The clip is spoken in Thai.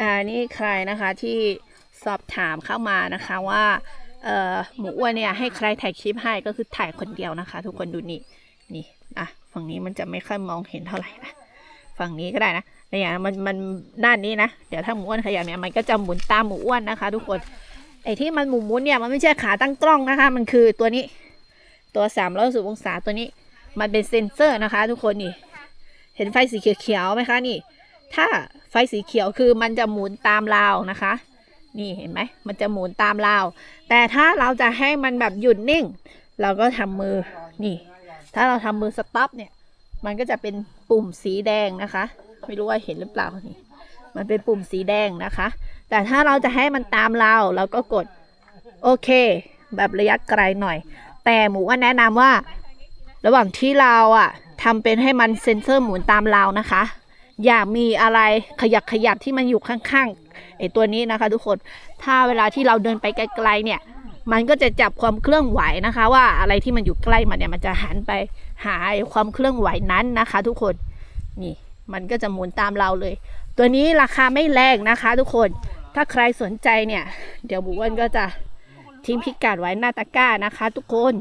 อ่านี่ใครนะคะที่สอบถามเข้ามานะคะว่าเอ่อหมูอ้วนเนี่ยให้ใครถ่ายคลิปให้ก็คือถ่ายคนเดียวนะคะ ทุกคนดูนี่นี่อะฝั่งนี้มันจะไม่ค่อยมองเห็นเท่าไหร่นะฝั่งนี้ก็ได้นะแต่ยมันมันด้านนี้นะเดี๋ยวถ้าหมูอ้วนขยับเนี่ยมันก็จะหมุนตามหมูอ้วนนะคะ ทุกคนไอ้ที่มันหมุนหมุนเนี่ยมันไม่ใช่ขาตั้งกล้องนะคะ มันคือตัวนี้ตัว3ามร้อยสิบองศาตัวนี้ มันเป็นเซ็นเซอร์นะคะ ทุกคนนี่ เห็นไฟสีเขียวๆไหมคะนี่ ถ้าไฟสีเขียวคือมันจะหมุนตามราวนะคะ นี่เห็นไหมมันจะหมุนตามราว แต่ถ้าเราจะให้มันแบบหยุดนิ่ง เราก็ทำมือนี่ ถ้าเราทำมือสต็อปเนี่ย มันก็จะเป็นปุ่มสีแดงนะคะ ไม่รู้ว่าเห็นหรือเปล่านี่มันเป็นปุ่มสีแดงนะคะ แต่ถ้าเราจะให้มันตามเราเราก็กดโอเค แบบระยะไกลหน่อย แต่หมูว่าแนะนำว่า ระหว่างที่เราอะทำเป็นให้มันเซ็นเซอร์หมุนตามเรานะคะ อย่ามีอะไรขยับขยับที่มันอยู่ข้างๆไอ้ตัวนี้นะคะทุกคนถ้าเวลาที่เราเดินไปไกลๆเนี่ย มันก็จะจับความเคลื่อนไหวนะคะ ว่าอะไรที่มันอยู่ใกล้มันเนี่ยมันจะหันไปหาความเคลื่อนไหวนั้นนะคะ ทุกคนนี่มันก็จะหมุนตามเราเลย ตัวนี้ราคาไม่แรงนะคะ ทุกคนถ้าใครสนใจเนี่ย เดี๋ยวบุ้วนก็จะทิ้งพิกัดไว้หน้าตะกร้านะคะ ทุกคน